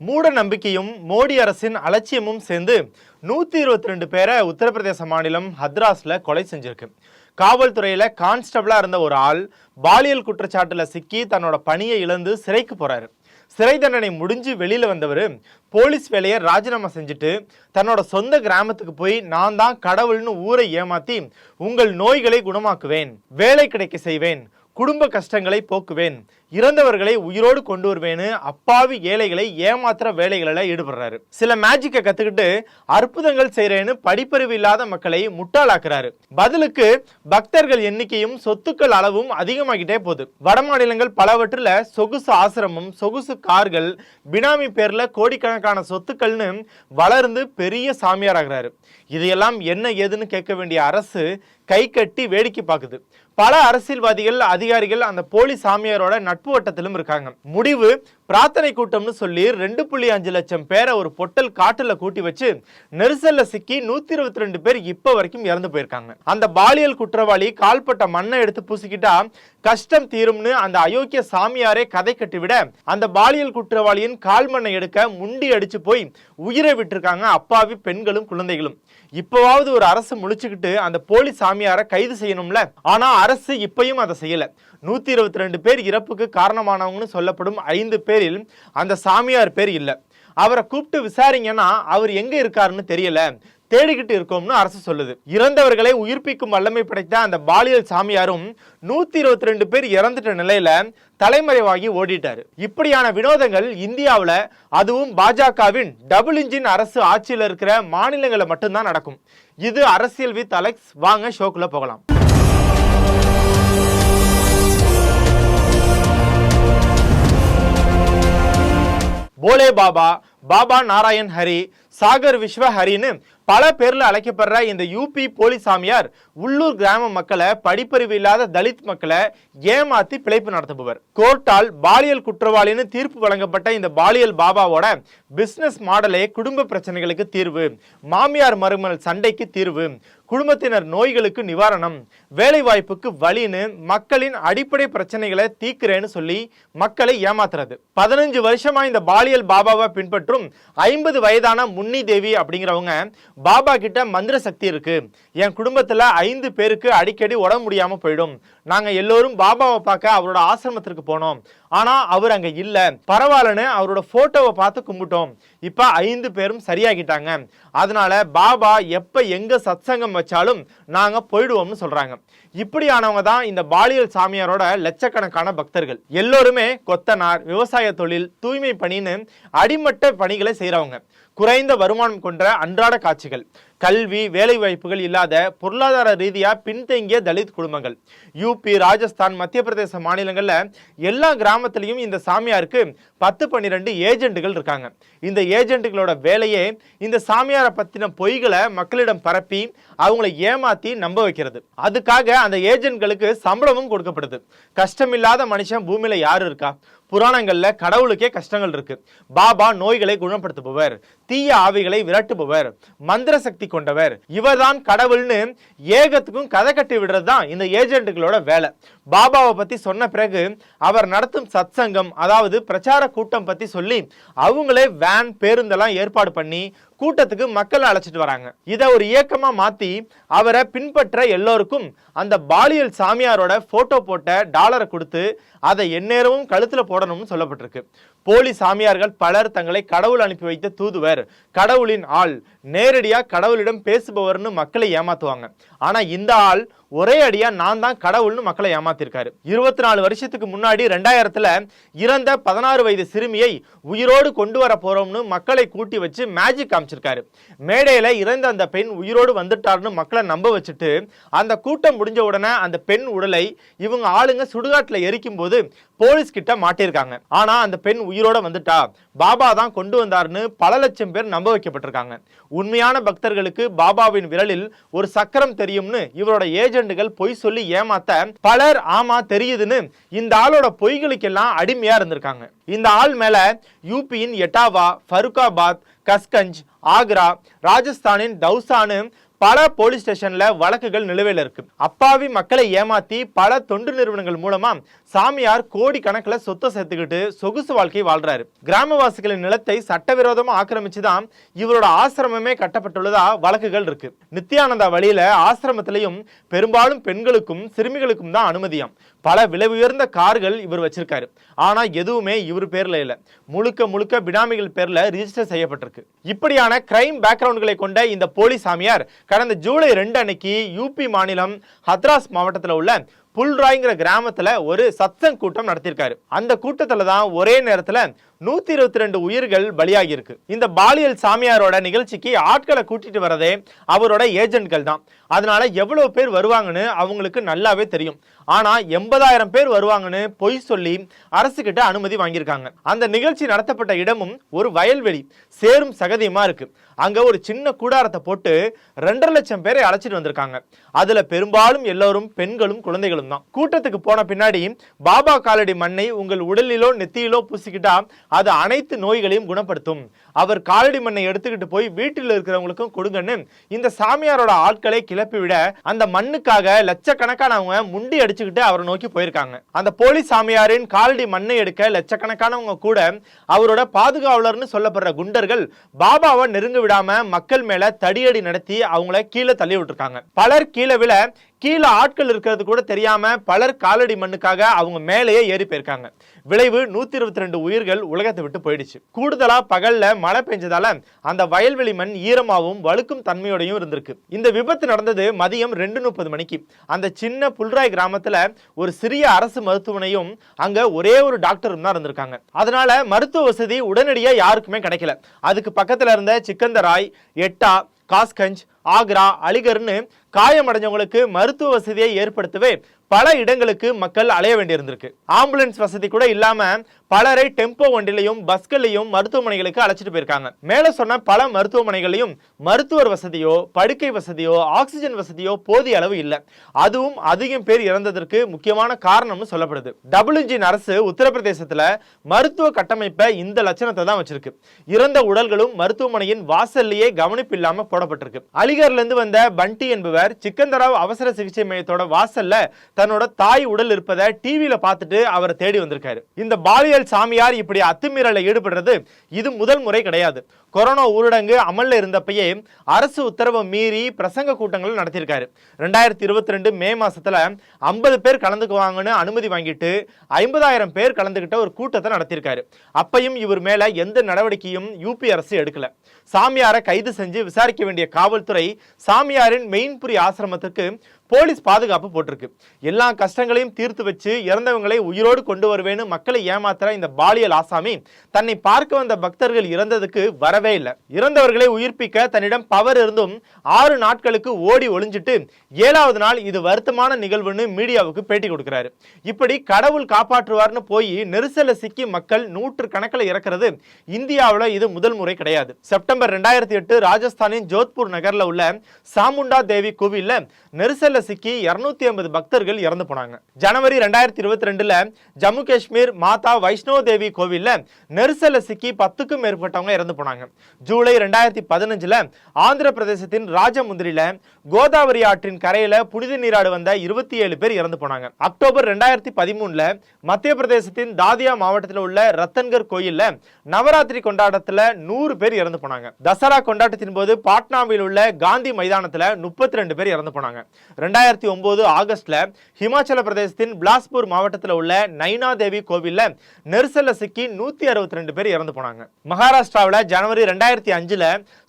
மூட நம்பிக்கையும் மோடி அரசின் அலட்சியமும் சேர்ந்து நூற்றி இருபத்தி ரெண்டு பேரை உத்தரப்பிரதேச மாநிலம் ஹத்ராஸில் கொலை செஞ்சிருக்கு. காவல்துறையில் கான்ஸ்டபிளாக இருந்த ஒரு ஆள் பாலியல் குற்றச்சாட்டில் சிக்கி தன்னோட பணியை இழந்து சிறைக்கு போறாரு. சிறை தண்டனை முடிஞ்சு வெளியில வந்தவர் போலீஸ் வேலையை ராஜினாமா செஞ்சுட்டு தன்னோட சொந்த கிராமத்துக்கு போய் நான் தான் கடவுள்னு ஊரை ஏமாத்தி உங்கள் நோய்களை குணமாக்குவேன் வேலை கிடைக்க செய்வேன் குடும்ப கஷ்டங்களை போக்குவேன் இறந்தவர்களை உயிரோடு கொண்டு வருவேன்னு அப்பாவி ஏழைகளை ஏமாத்துற வேலைகளில் ஈடுபடுறாரு. சில மேஜிக்கை கத்துக்கிட்டு அற்புதங்கள் செய்யறேன்னு படிப்பறிவு இல்லாத மக்களை முட்டாளாக்குறாரு. பதிலுக்கு பக்தர்கள் எண்ணிக்கையும் சொத்துக்கள் அளவும் அதிகமாகிட்டே போகுது. வட மாநிலங்கள் பலவற்றில் சொகுசு ஆசிரமம் சொகுசு கார்கள் பினாமி பேர்ல கோடிக்கணக்கான சொத்துக்கள்னு வளர்ந்து பெரிய சாமியாராகிறாரு. இதையெல்லாம் என்ன ஏதுன்னு கேட்க வேண்டிய அரசு கை கட்டி வேடிக்கை பார்க்குது. பல அரசியல்வாதிகள் அதிகாரிகள் அந்த போலி சாமியாரோட நட்பு வட்டத்திலும் இருக்காங்க. முடிவு பிரார்த்தனை கூட்டம்னு சொல்லி ரெண்டு புள்ளி அஞ்சு லட்சம் பேரை ஒரு பொட்டல் காட்டுல கூட்டி வச்சு நெரிசல்ல சிக்கி நூத்தி இருபத்தி ரெண்டு பேர் இப்ப வரைக்கும் இறந்து போயிருக்காங்க. அந்த பாலியல் குற்றவாளி கால்பட்ட மண்ணை எடுத்து பூசிக்கிட்டா கஷ்டம் தீரும்னு அந்த அயோக்கிய சாமியாரே கதை கட்டிவிட அந்த பாலியல் குற்றவாளியின் கால் மண்ணை எடுக்க முண்டி அடிச்சு போய் உயிரை விட்டுருக்காங்க அப்பாவி பெண்களும் குழந்தைகளும். இப்பவாவது ஒரு அரசு முழிச்சுக்கிட்டு அந்த போலி சாமியாரை கைது செய்யணும்ல? ஆனா அரசு இப்பயும் அதை செய்யல. நூத்தி இருபத்தி ரெண்டு பேர் இறப்புக்கு காரணமானவங்கன்னு சொல்லப்படும் ஐந்து பேரில் அந்த சாமியார் பேர் இல்லை. அவரை கூப்பிட்டு விசாரிங்கன்னா அவர் எங்க இருக்காருன்னு தெரியல. தேடிக்கிட்டு இருக்கோம்னு அரசு சொல்லுது. இறந்தவர்களை உயிர்ப்பிக்கும் வல்லமை படைத்த அந்த பாலியல் சாமியாரும் நூத்தி இருபத்தி ரெண்டு பேர் இறந்துட்ட நிலையில தலைமறைவாகி ஓடிட்டாரு. இப்படியான வினோதங்கள் இந்தியாவில் அதுவும் பாஜகவின் டபுள் இன்ஜின் அரசு ஆட்சியில் இருக்கிற மாநிலங்களில் மட்டும்தான் நடக்கும். இது அரசியல் வித் அலெக்ஸ். வாங்க ஷோக்குள்ள போகலாம். போலே பாபா பாபா நாராயண் ஹரி சாகர் விஸ்வ ஹரின்னு பல பேர்ல அழைக்கப்படுற இந்த யூபி போலீஸ் சாமியார் உள்ளூர் கிராம மக்களை படிப்பறிவு இல்லாத தலித் மக்களை ஏமாத்தி பிழைப்பு நடத்துபவர். கோர்ட்டால் பாலியல் குற்றவாளின்னு தீர்ப்பு வழங்கப்பட்ட இந்த பாலியல் பாபாவோட பிசினஸ் மாடலே குடும்ப பிரச்சனைகளுக்கு தீர்வு மாமியார் மருமகள் சண்டைக்கு தீர்வு குடும்பத்தினர் நோய்களுக்கு நிவாரணம் வேலை வாய்ப்புக்கு வழின்னு மக்களின் அடிப்படை பிரச்சனைகளை தீக்குறேன்னு சொல்லி மக்களை ஏமாத்துறது. பதினஞ்சு வருஷமா இந்த பாலியல் பாபாவை பின்பற்றும் ஐம்பது வயதான முன்னி தேவி அப்படிங்கிறவங்க பாபா கிட்ட மந்திர சக்தி இருக்கு. என் குடும்பத்துல ஐந்து பேருக்கு அடிக்கடி உடம்பு முடியாம போயிடும். நாங்க எல்லோரும் பாபாவை பார்க்க அவரோட ஆசிரமத்திற்கு போனோம். ஆனா அவர் அங்க இல்ல. பரவாயில்லன்னு அவரோட போட்டோவை பார்த்து கும்பிட்டோம். இப்ப ஐந்து பேரும் சரியாகிட்டாங்க. அதனால பாபா எப்ப எங்க சத்சங்கம் வச்சாலும் நாங்க போயிடுவோம்னு சொல்றாங்க. இப்படியானவங்க தான் இந்த பாலியல் சாமியாரோட லட்சக்கணக்கான பக்தர்கள். எல்லோருமே கொத்தனார் விவசாய தொழில் தூய்மை பணின்னு அடிமட்ட பணிகளை செய்கிறவங்க குறைந்த வருமானம் கொண்ட அன்றாட காட்சிகள். கல்வி வேலை வாய்ப்புகள் இல்லாத பொருளாதார ரீதியாக பின்தங்கிய தலித் குடும்பங்கள். யூபி ராஜஸ்தான் மத்திய பிரதேச மாநிலங்களில் எல்லா கிராமத்திலையும் இந்த சாமியாருக்கு பத்து பன்னிரெண்டு ஏஜென்ட்டுகள் இருக்காங்க. இந்த ஏஜெண்டுகளோட வேலையே இந்த சாமியாரை பற்றின பொய்களை மக்களிடம் பரப்பி அவங்களை ஏமாத்தி நம்ப வைக்கிறது. அதுக்காக அந்த ஏஜென்ட்களுக்கு சம்பளமும் கொடுக்கப்படுது. கஷ்டமில்லாத மனுஷன் பூமியில் யாரு இருக்கா? புராணங்களில் கடவுளுக்கே கஷ்டங்கள் இருக்கு. பாபா நோய்களை குணப்படுத்துபவர் தீய ஆவிகளை விரட்டுபவர் மந்திர சக்தி கொண்டவர். இவர்தான் கடவுள்னு ஏகத்துக்கும் கதை கட்டி விடுறது தான் இந்த ஏஜென்ட்டுகளோட வேலை. பாபாவை பத்தி சொன்ன பிறகு அவர் நடத்தும் சத்சங்கம் அதாவது பிரச்சார கூட்டம் பத்தி சொல்லி அவங்களே வேன் பேருந்தெல்லாம் ஏற்பாடு பண்ணி கூட்டத்துக்கு மக்களை அழைச்சிட்டு வராங்க. இதை ஒரு இயக்கமாக மாற்றி அவரை பின்பற்ற எல்லோருக்கும் அந்த பாலியல் சாமியாரோட ஃபோட்டோ போட்ட டாலரை கொடுத்து அதை எந்நேரமும் கழுத்தில் போடணும்னு சொல்லப்பட்டிருக்கு. போலி சாமியார்கள் பலர் தங்களை கடவுள் அனுப்பி வைத்த தூதுவர் கடவுளின் ஆள் நேரடியாக கடவுளிடம் பேசுபவர்னு மக்களை ஏமாத்துவாங்க. ஆனால் இந்த ஆள் ஒரே அடியா நான் தான் கடவுள்னு மக்களை ஏமாத்திருக்காரு. இருபத்தி நாலு வருஷத்துக்கு முன்னாடி ரெண்டாயிரத்துல இறந்த பதினாறு வயது சிறுமியை உயிரோடு கொண்டு வர போறோம்னு மக்களை கூட்டி வச்சு மேஜிக் காமிச்சிருக்காரு. மேடையில இறந்த அந்த பெண் உயிரோடு வந்துட்டாருன்னு மக்களை நம்ப வச்சுட்டு அந்த கூட்டம் முடிஞ்ச உடனே அந்த பெண் உடலை இவங்க ஆளுங்க சுடுகாட்டில் எரிக்கும் போது போலீஸ் கிட்ட மாட்டியிருக்காங்க. ஆனா அந்த பெண் உயிரோட வந்துட்டா. பாபா தான் கொண்டு வந்தாருன்னு பல லட்சம் பேர் நம்ப வைக்கப்பட்டிருக்காங்க. உண்மையான பக்தர்களுக்கு பாபாவின் விரலில் ஒரு சக்கரம் தெரியும்னு இவரோட ஏஜ் ஏஜென்ட்டுகள் பொய் சொல்லி ஏமாத்த பலர் ஆமா தெரியுதுன்னு இந்த ஆளோட பொய்களுக்கெல்லாம் அடிமையா இருந்திருக்காங்க. இந்த ஆள் மேல யூபியின் எட்டாவா ஃபருக்காபாத் கஸ்கஞ்ச் ஆக்ரா ராஜஸ்தானின் தௌசானு பல போலீஸ் ஸ்டேஷன்ல வழக்குகள் நிலுவையில் இருக்கு. அப்பாவி மக்களை ஏமாத்தி பல தொண்டு நிறுவனங்கள் மூலமா சாமியார் கோடி கணக்கில் சொத்தை சேர்த்துக்கிட்டு சொகுசு வாழ்க்கை வாழ்றாரு. கிராமவாசிகளின் நிலத்தை சட்டவிரோதமா ஆக்கிரமிச்சுதான் இவரோட ஆசிரமமே கட்டப்பட்டுள்ளதா வழக்குகள் இருக்கு. நித்யானந்தா வழியில ஆசிரமத்திலையும் பெரும்பாலும் பெண்களுக்கும் சிறுமிகளுக்கும் தான் அனுமதியாம். பல விலை உயர்ந்த கார்கள் இவர் வச்சிருக்காரு. ஆனால் எதுவுமே இவர் பேரில் இல்லை. முழுக்க முழுக்க பினாமிகள் பேரில் ரிஜிஸ்டர் செய்யப்பட்டிருக்கு. இப்படியான கிரைம் பேக்ரவுண்ட்களை கொண்ட இந்த போலி சாமியார் கடந்த ஜூலை ரெண்டு அன்னைக்கு யூபி மாநிலம் ஹத்ராஸ் மாவட்டத்தில் உள்ள புல்ராய்ங்கிற கிராமத்தில் ஒரு சத்சங் கூட்டம் நடத்தியிருக்காரு. அந்த கூட்டத்தில் தான் ஒரே நேரத்தில் நூத்தி இருபத்தி ரெண்டு உயிர்கள் பலியாகி இருக்கு இந்த பாலியல் சாமியாரோட நிகழ்ச்சிக்கு ஆட்களை கூட்டிட்டு வரதே அவரோட ஏஜென்ட்கள் தான். அதனால எவ்வளவு பேர் வருவாங்கன்னு அவங்களுக்கு நல்லாவே தெரியும். ஆனா எண்பதாயிரம் பேர் வருவாங்கன்னு பொய் சொல்லி அரசு கிட்ட அனுமதி வாங்கியிருக்காங்க. அந்த நிகழ்ச்சி நடத்தப்பட்ட இடமும் ஒரு வயல்வெளி சேரும் சகதியமா இருக்கு. அங்க ஒரு சின்ன கூடாரத்தை போட்டு ரெண்டரை லட்சம் பேரை அழைச்சிட்டு வந்திருக்காங்க. அதுல பெரும்பாலும் எல்லோரும் பெண்களும் குழந்தைகளும் தான். கூட்டத்துக்கு போன பின்னாடி பாபா காலடி மண்ணை உங்கள் உடலிலோ நெத்தியிலோ பூசிக்கிட்டா அது அனைத்து நோய்களையும் குணப்படுத்தும். அவர் காலடி மண்ணை எடுத்துக்கிட்டு போய் வீட்டில் இருக்கிறவங்களுக்கும் கொடுங்கன்னு இந்த சாமியாரோட ஆட்களை கிளப்பி விட அந்த மண்ணுக்காக லட்சக்கணக்கானவங்க முண்டி அடிச்சுக்கிட்டு அவரை நோக்கி போயிருக்காங்க. அந்த போலீஸ் சாமியாரின் காலடி மண்ணை எடுக்க லட்சக்கணக்கானவங்க கூட அவரோட பாதுகாவலர்னு சொல்லப்படுற குண்டர்கள் பாபாவை நெருங்க விடாம மக்கள் மேல தடியடி நடத்தி அவங்கள கீழே தள்ளி விட்டுருக்காங்க. பலர் கீழே விழ கீழே ஆட்கள் இருக்கிறது கூட தெரியாம பலர் காலடி மண்ணுக்காக அவங்க மேலேயே ஏறி போயிருக்காங்க. விளைவு நூத்தி இருபத்தி ரெண்டு உயிர்கள் உலகத்தை விட்டு போயிடுச்சு. கூடுதலா பகல்ல மழை பெஞ்சதால அந்த வயல்வெளி மண் ஈரமாகவும் வழுக்கும் தன்மையோடையும் இருந்திருக்கு. இந்த விபத்து நடந்தது மதியம் ரெண்டு முப்பது மணிக்கு. அந்த சின்ன புல்ராய் கிராமத்துல ஒரு சிறிய அரசு மருத்துவமனையும் அங்க ஒரே ஒரு டாக்டரும் தான் இருந்திருக்காங்க. அதனால மருத்துவ வசதி உடனடியா யாருக்குமே கிடைக்கல. அதுக்கு பக்கத்துல இருந்த சிக்கந்தராய் எட்டா காஸ்கஞ்ச் ஆக்ரா அலிகர்னு காயமடைஞ்சவங்களுக்கு மருத்துவ வசதியை ஏற்படுத்தவே பல இடங்களுக்கு மக்கள் அலைய வேண்டியிருந்திருக்கு. ஆம்புலன்ஸ் வசதி கூட இல்லாம பலரை டெம்போ வண்டிலையும் பஸ்களையும் மருத்துவமனைகளுக்கு அழைச்சிட்டு போயிருக்காங்க. மேல சொன்ன பல மருத்துவமனைகளையும் மருத்துவர் வசதியோ படுக்கை வசதியோ ஆக்சிஜன் வசதியோ போதிய அளவு இல்லை. அதுவும் அதிகம் பேர் இறந்ததற்கு முக்கியமான காரணம்னு சொல்லப்படுது. டபுள் இன்ஜின் அரசு உத்தரப்பிரதேசத்துல மருத்துவ கட்டமைப்பை இந்த லட்சணத்தை தான் வச்சிருக்கு. இறந்த உடல்களும் மருத்துவமனையின் வாசல்லையே கவனிப்பு இல்லாம போடப்பட்டிருக்கு. அலிகர்ல இருந்து வந்த பண்டி என்பவர் சிக்கந்தராவ் அவசர சிகிச்சை மையத்தோட வாசல்ல தன்னோட தாய் உடல் இருப்பதை டிவியில பார்த்துட்டு அவரை தேடி வந்திருக்காரு. இந்த பாலியல் சாமியார் இப்படி அத்துமீறல ஈடுபடுறது இது முதல் முறை கிடையாது. கொரோனா ஊரடங்கு அமல்ல இருந்தப்பயே அரசு உத்தரவை மீறி பிரசங்க கூட்டங்கள் நடத்தியிருக்காரு. ரெண்டாயிரத்தி இருபத்தி ரெண்டு மே மாசத்துல ஐம்பது பேர் கலந்துக்குவாங்கன்னு அனுமதி வாங்கிட்டு ஐம்பதாயிரம் பேர் கலந்துகிட்ட ஒரு கூட்டத்தை நடத்தியிருக்காரு. அப்பையும் இவர் மேல எந்த நடவடிக்கையும் யூபி அரசு எடுக்கல. சாமியாரை கைது செஞ்சு விசாரிக்க வேண்டிய காவல்துறை சாமியாரின் மெயின்புரி ஆசிரமத்துக்கு போலீஸ் பாதுகாப்பு போட்டிருக்கு. எல்லா கஷ்டங்களையும் தீர்த்து வச்சு இறந்தவங்களை உயிரோடு கொண்டு வருவேன்னு மக்களை ஏமாத்துற இந்த பாலியல் ஆசாமி தன்னை பார்க்க வந்த பக்தர்கள் இறந்ததுக்கு வரவே இல்லை. இறந்தவர்களை உயிர்ப்பிக்க தன்னிடம் பவர் இருந்தும் ஆறு நாட்களுக்கு ஓடி ஒளிஞ்சிட்டு ஏழாவது நாள் இது வருத்தமான நிகழ்வுன்னு மீடியாவுக்கு பேட்டி கொடுக்கிறாரு. இப்படி கடவுள் காப்பாற்றுவார்னு போய் நெரிசல சிக்கி மக்கள் நூற்று கணக்கில் இறக்கிறது இந்தியாவில் இது முதல் முறை கிடையாது. செப்டம்பர் ரெண்டாயிரத்தி எட்டு ராஜஸ்தானின் ஜோத்பூர் நகரில் உள்ள சாமுண்டா தேவி கோவிலில் நெரிசல நெரிசல்ல சிக்கி இருநூத்தி ஐம்பது பக்தர்கள் இறந்து போனாங்க. ஜனவரி ரெண்டாயிரத்தி இருபத்தி ரெண்டுல ஜம்மு காஷ்மீர் மாதா வைஷ்ணோ தேவி கோவில்ல நெரிசல சிக்கி பத்துக்கும் மேற்பட்டவங்க இறந்து போனாங்க. ஜூலை ரெண்டாயிரத்தி பதினஞ்சுல ஆந்திர பிரதேசத்தின் ராஜமுந்திரில கோதாவரி ஆற்றின் கரையில புனித நீராடு வந்த இருபத்தி ஏழு பேர் இறந்து போனாங்க. அக்டோபர் ரெண்டாயிரத்தி பதிமூணுல மத்திய பிரதேசத்தின் தாதியா மாவட்டத்தில் உள்ள ரத்தன்கர் கோயில்ல நவராத்திரி கொண்டாட்டத்துல நூறு பேர் இறந்து போனாங்க. தசரா கொண்டாட்டத்தின் போது பாட்னாவில் உள்ள காந்தி மைதானத்துல முப்பத்தி ரெண்டு பேர் இறந்து போனாங்க. ரெண்டாயிரத்தி ஒன்பது ஆகஸ்ட்ல ஹிமாச்சல பிரதேசத்தின் பிலாஸ்பூர் மாவட்டத்தில் உள்ள நைனா தேவி கோவில்ல நெரிசல்ல சிக்கி நூத்தி அறுபத்தி ரெண்டு பேர் இறந்து போனாங்க. மகாராஷ்டிராவில் ஜனவரி ரெண்டாயிரத்தி அஞ்சுல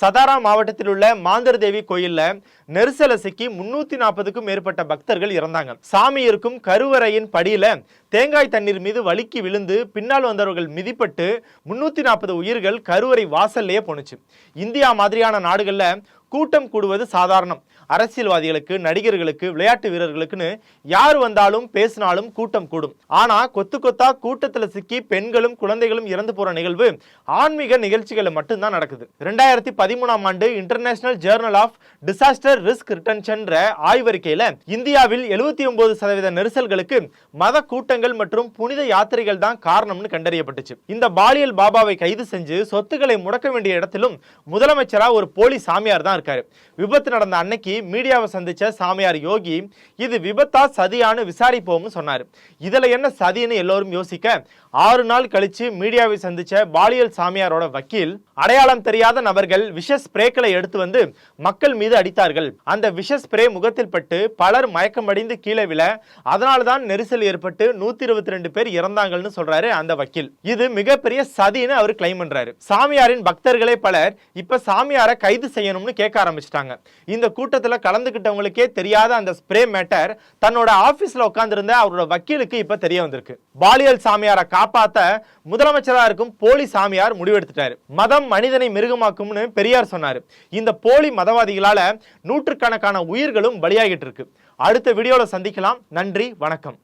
சதாரா மாவட்டத்தில் உள்ள மாந்தர் தேவி கோயில்ல நெரிசல சிக்கி முன்னூத்தி நாற்பதுக்கும் மேற்பட்ட பக்தர்கள் இறந்தாங்க. சாமி இருக்கும் கருவறையின் படியில தேங்காய் தண்ணீர் மீது வழுக்கி விழுந்து பின்னால் வந்தவர்கள் மிதிப்பட்டு முன்னூத்தி நாற்பது உயிர்கள் கருவறை வாசல்லையே போணுச்சு. இந்தியா மாதிரியான நாடுகள்ல கூட்டம் கூடுவது சாதாரணம். அரசியல்வாதிகளுக்கு நடிகர்களுக்கு விளையாட்டு வீரர்களுக்குன்னு யார் வந்தாலும் பேசினாலும் கூட்டம் கூடும். ஆனா கொத்து கொத்தா கூட்டத்துல சிக்கி பெண்களும் குழந்தைகளும் இறந்து போற நிகழ்வு ஆன்மீக நிகழ்ச்சிகள் மட்டும்தான் நடக்குது. ரெண்டாயிரத்தி பதிமூணாம் ஆண்டு international journal of disaster risk reduction ஆய்வறிக்கையில் இந்தியாவில் எழுபத்தி ஒன்பது சதவீத நெரிசல்களுக்கு மத கூட்டங்கள் மற்றும் புனித யாத்திரைகள் தான் காரணம்னு கண்டறியப்பட்டுச்சு. இந்த பாலியல் பாபாவை கைது செஞ்சு சொத்துக்களை முடக்க வேண்டிய இடத்திலும் முதலமைச்சரா ஒரு போலி சாமியார் தான் இருக்காரு. விபத்து நடந்த அன்னைக்கு மீடியாவை சந்திச்ச சாமியார் யோகி இது விபத்தா சதியான்னு விசாரிப்போம்னு சொன்னார். இதுல என்ன சதின்னு எல்லோரும் யோசிக்க ஆறு நாள் கழிச்சு மீடியாவை சந்திச்ச பாலியல் சாமியாரோட வக்கீல் அடையாளம் தெரியாத நபர்கள் விஷ ஸ்ப்ரேக்களை எடுத்து வந்து மக்கள் மீது அடித்தார்கள். அந்த விஷ ஸ்ப்ரே முகத்தில் பட்டு பலர் மயக்கமடைந்து கீழே விழ அதனால்தான் நெரிசல் ஏற்பட்டு நூத்தி இருபத்தி ரெண்டு பேர் இறந்தாங்கன்னு சொல்றாரு அந்த வக்கீல். இது மிகப்பெரிய சதின்னு அவர் கிளைம் பண்றாரு. சாமியாரின் பக்தர்களே பலர் இப்ப சாமியாரை கைது செய்யணும்னு கேட்க ஆரம்பிச்சிட்டாங்க. இந்த கூட்டத்தில் கலந்துகிட்டவங்களுக்கே தெரியாத அந்த ஸ்ப்ரே மேட்டர் தன்னோட ஆபீஸ்ல உட்கார்ந்திருந்த அவரோட வக்கீலுக்கு இப்ப தெரிய வந்திருக்கு. பாலியல் சாமியாரை காப்பாத்த முதலமைச்சரா இருக்கும் போலி சாமியார் முடிவெடுத்துட்டாரு. மதம் மனிதனை மிருகமாக்கும்னு பெரியார் சொன்னாரு. இந்த போலி மதவாதிகளால நூற்றுக்கணக்கான உயிர்களும் பலியாகிட்டு இருக்கு. அடுத்த வீடியோல சந்திக்கலாம். நன்றி வணக்கம்.